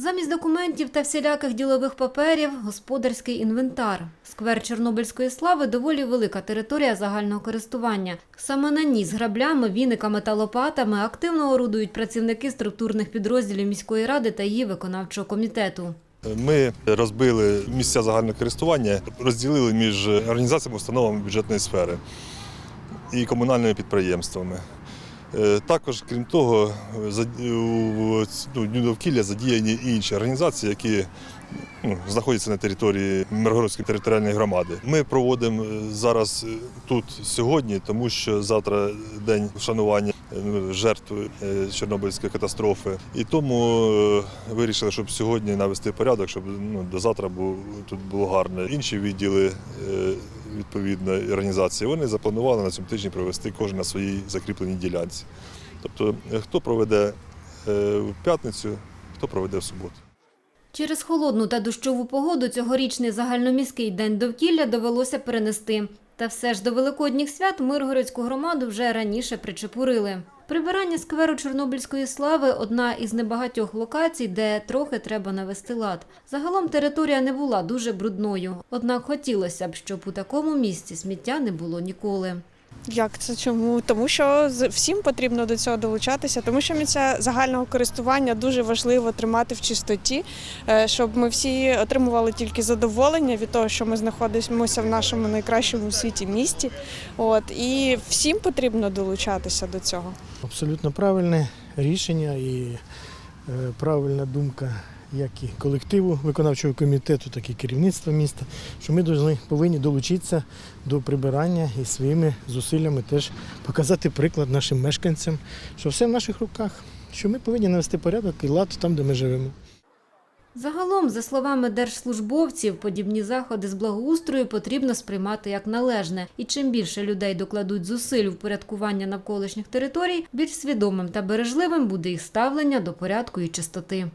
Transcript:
Замість документів та всіляких ділових паперів – господарський інвентар. Сквер Чорнобильської слави – доволі велика територія загального користування. Саме на ній з граблями, віниками та лопатами активно орудують працівники структурних підрозділів міської ради та її виконавчого комітету. Ми розбили місця загального користування, розділили між організаціями, установами бюджетної сфери і комунальними підприємствами. Е, Також, крім того, за- у ну, Дню довкілля задіяні інші організації, які ну, знаходяться на території Миргородської територіальної громади. Ми проводимо е, зараз е, тут сьогодні, тому що завтра день вшанування е, ну, жертв е, Чорнобильської катастрофи. І тому е, вирішили, щоб сьогодні навести порядок, щоб ну, до завтра був, тут було гарно. Інші відділи е, відповідної організації вони запланували на цьому тижні провести кожен на своїй закріпленій ділянці. Тобто, е, хто проведе е, в п'ятницю, хто проведе в суботу. Через холодну та дощову погоду цьогорічний загальноміський день довкілля довелося перенести. Та все ж до великодніх свят Миргородську громаду вже раніше причепурили. Прибирання скверу Чорнобильської слави одна із небагатьох локацій, де трохи треба навести лад. Загалом територія не була дуже брудною. Однак хотілося б, щоб у такому місці сміття не було ніколи. Як це чому? Тому що всім потрібно до цього долучатися, тому що місця загального користування дуже важливо тримати в чистоті, е, щоб ми всі отримували тільки задоволення від того, що ми знаходимося в нашому найкращому в світі місті. От і всім потрібно долучатися до цього. Абсолютно правильне рішення і е, правильна думка як і колективу виконавчого комітету, так і керівництва міста, що ми повинні долучитися до прибирання і своїми зусиллями теж показати приклад нашим мешканцям, що все в наших руках, що ми повинні навести порядок і лад там, де ми живемо. Загалом, за словами держслужбовців, подібні заходи з благоустрою потрібно сприймати як належне. І чим більше людей докладуть зусиль у порядкування навколишніх територій, більш свідомим та бережливим буде їх ставлення до порядку і чистоти.